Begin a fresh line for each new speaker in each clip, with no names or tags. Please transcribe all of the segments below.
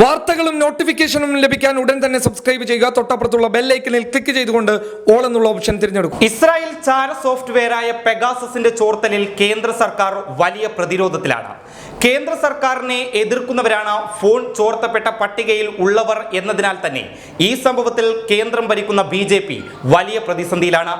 വാർത്തകളും നോട്ടിഫിക്കേഷനും ലഭിക്കാൻ ഉടൻ തന്നെ സബ്സ്ക്രൈബ് ചെയ്യുക. തൊട്ടപ്പുറത്തുള്ള ബെല്ലൈക്കനിൽ ക്ലിക്ക് ചെയ്തുകൊണ്ട് ഓൾ എന്നുള്ള ഓപ്ഷൻ തിരഞ്ഞെടുക്കും.
ഇസ്രായേൽ ചാര സോഫ്റ്റ്വെയറായ പെഗാസസിന്റെ ചോർത്തലിൽ കേന്ദ്ര സർക്കാർ വലിയ പ്രതിരോധത്തിലാണ്. കേന്ദ്ര സർക്കാരിനെ എതിർക്കുന്നവരാണ് ഫോൺ ചോർത്തപ്പെട്ട പട്ടികയിൽ ഉള്ളവർ എന്നതിനാൽ തന്നെ ഈ സംഭവത്തിൽ കേന്ദ്രം ഭരിക്കുന്ന ബി ജെ പി വലിയ പ്രതിസന്ധിയിലാണ്.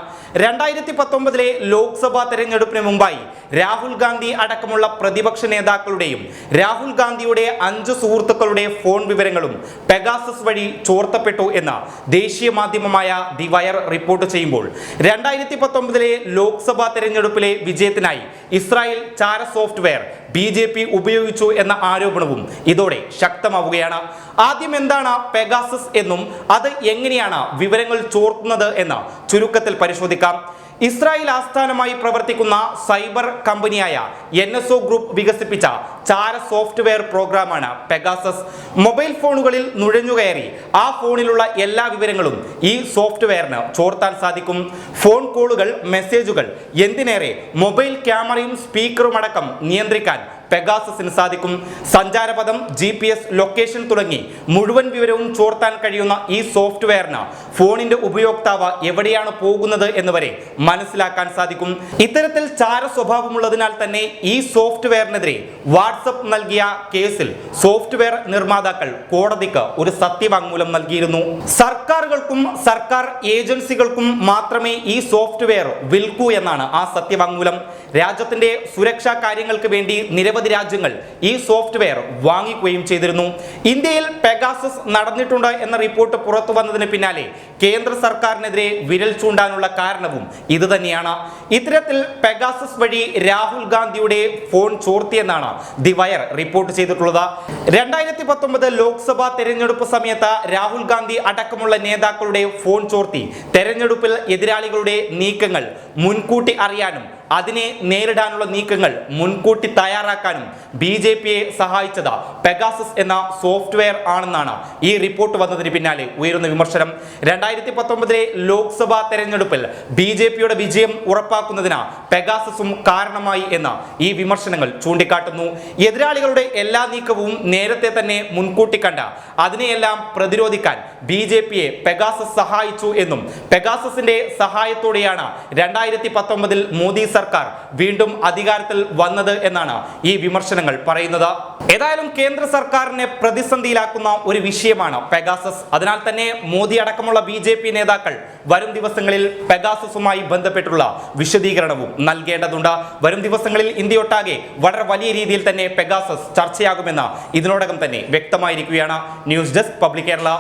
രണ്ടായിരത്തി പത്തൊമ്പതിലെ ലോക്സഭാ തെരഞ്ഞെടുപ്പിന് മുമ്പായി രാഹുൽ ഗാന്ധി അടക്കമുള്ള പ്രതിപക്ഷ നേതാക്കളുടെയും രാഹുൽ ഗാന്ധിയുടെ അഞ്ച് സുഹൃത്തുക്കളുടെ ഫോൺ വിവരങ്ങളും പെഗാസസ് വഴി ചോർത്തപ്പെട്ടു എന്ന് ദേശീയ മാധ്യമമായ ദി വയർ റിപ്പോർട്ട് ചെയ്യുമ്പോൾ രണ്ടായിരത്തി പത്തൊമ്പതിലെ ലോക്സഭാ തെരഞ്ഞെടുപ്പിലെ വിജയത്തിനായി ഇസ്രായേൽ ചാര സോഫ്റ്റ്വെയർ ബി ജെ പി ഉപയോഗിച്ചു എന്ന ആരോപണവും ഇതോടെ ശക്തമാവുകയാണ്. ആദ്യം എന്താണ് പെഗാസസ് എന്നും അത് എങ്ങനെയാണ് വിവരങ്ങൾ ചോർത്തുന്നത് എന്ന് ചുരുക്കത്തിൽ പരിശോധിക്കാം. ഇസ്രായേൽ ആസ്ഥാനമായി പ്രവർത്തിക്കുന്ന സൈബർ കമ്പനിയായ എൻ എസ് ഒ ഗ്രൂപ്പ് വികസിപ്പിച്ച ചാര സോഫ്റ്റ്വെയർ പ്രോഗ്രാമാണ് പെഗാസസ് മൊബൈൽ ഫോണുകളിൽ നുഴഞ്ഞുകയറി ആ ഫോണിലുള്ള എല്ലാ വിവരങ്ങളും ഈ സോഫ്റ്റ്വെയറിന് ചോർത്താൻ സാധിക്കും. ഫോൺ കോളുകൾ മെസ്സേജുകൾ എന്തിനേറെ മൊബൈൽ ക്യാമറയും സ്പീക്കറും അടക്കം നിയന്ത്രിക്കാൻ പെഗാസസിന് സാധിക്കും. സഞ്ചാരപഥം ജി പി എസ് ലൊക്കേഷൻ തുടങ്ങി മുഴുവൻ വിവരവും ചോർത്താൻ കഴിയുന്ന ഈ സോഫ്റ്റ്വെയറിന് ഫോണിന്റെ ഉപയോക്താവ് എവിടെയാണ് പോകുന്നത് എന്ന് വരെ മനസ്സിലാക്കാൻ സാധിക്കും. ഇത്തരത്തിൽ ചാര സ്വഭാവമുള്ളതിനാൽ തന്നെ ഈ സോഫ്റ്റ്വെയറിനെതിരെ വാട്സപ്പ് നൽകിയ കേസിൽ സോഫ്റ്റ്വെയർ നിർമ്മാതാക്കൾ കോടതിക്ക് ഒരു സത്യവാങ്മൂലം നൽകിയിരുന്നു. സർക്കാരുകൾക്കും സർക്കാർ ഏജൻസികൾക്കും മാത്രമേ ഈ സോഫ്റ്റ്വെയർ വിൽക്കൂ എന്നാണ് ആ സത്യവാങ്മൂലം. രാജ്യത്തിന്റെ സുരക്ഷാ കാര്യങ്ങൾക്ക് വേണ്ടി നിരവധി രാജ്യങ്ങൾ ഈ സോഫ്റ്റ്വെയർ വാങ്ങിക്കുകയും ചെയ്തിരുന്നു. ഇന്ത്യയിൽ പെഗാസസ് നടന്നിട്ടുണ്ട് എന്ന റിപ്പോർട്ട് പുറത്തു വന്നതിന് പിന്നാലെ കേന്ദ്ര സർക്കാരിനെതിരെ വിരൽ ചൂണ്ടാനുള്ള കാരണവും ഇത് തന്നെയാണ്. ഇത്തരത്തിൽ പെഗാസസ് വഴി രാഹുൽ ഗാന്ധിയുടെ ഫോൺ ചോർത്തിയെന്നാണ് ദി വയർ റിപ്പോർട്ട് ചെയ്തിട്ടുള്ളത്. രണ്ടായിരത്തി പത്തൊമ്പത് ലോക്സഭാ തെരഞ്ഞെടുപ്പ് സമയത്ത് രാഹുൽ ഗാന്ധി അടക്കമുള്ള നേതാക്കളുടെ ഫോൺ ചോർത്തി തെരഞ്ഞെടുപ്പിൽ എതിരാളികളുടെ നീക്കങ്ങൾ മുൻകൂട്ടി അറിയാനും അതിനെ നേരിടാനുള്ള നീക്കങ്ങൾ മുൻകൂട്ടി തയ്യാറാക്കാനും ബി ജെ പിയെ സഹായിച്ചത് പെഗാസസ് എന്ന സോഫ്റ്റ്വെയർ ആണെന്നാണ് ഈ റിപ്പോർട്ട് വന്നതിന് പിന്നാലെ ഉയരുന്ന വിമർശനം. രണ്ടായിരത്തി പത്തൊമ്പതിലെ ലോക്സഭാ തെരഞ്ഞെടുപ്പിൽ ബി ജെ പിയുടെ വിജയം ഉറപ്പാക്കുന്നതിന് പെഗാസസും കാരണമായി എന്ന ഈ വിമർശനങ്ങൾ ചൂണ്ടിക്കാട്ടുന്നു. എതിരാളികളുടെ എല്ലാ നീക്കവും നേരത്തെ തന്നെ മുൻകൂട്ടി കണ്ട അതിനെയെല്ലാം പ്രതിരോധിക്കാൻ ബി ജെ പിയെ പെഗാസസ് സഹായിച്ചു എന്നും പെഗാസസിന്റെ സഹായത്തോടെയാണ് രണ്ടായിരത്തി പത്തൊമ്പതിൽ മോദി സർക്കാർ വീണ്ടും അധികാരത്തിൽ വന്നത് എന്നാണ് ഈ വിമർശനങ്ങൾ പറയുന്നത്. ഏതായാലും കേന്ദ്ര സർക്കാരിനെ പ്രതിസന്ധിയിലാക്കുന്ന ഒരു വിഷയമാണ് പെഗാസസ്. അതിനാൽ തന്നെ മോദി അടക്കമുള്ള ബി ജെ പി നേതാക്കൾ വരും ദിവസങ്ങളിൽ പെഗാസസുമായി ബന്ധപ്പെട്ടുള്ള വിശദീകരണവും നൽകേണ്ടതുണ്ട്. വരും ദിവസങ്ങളിൽ ഇന്ത്യയൊട്ടാകെ വളരെ വലിയ രീതിയിൽ തന്നെ പെഗാസസ് ചർച്ചയാകുമെന്ന് ഇതിനോടകം തന്നെ വ്യക്തമായിരിക്കുകയാണ്. News desk public Kerala.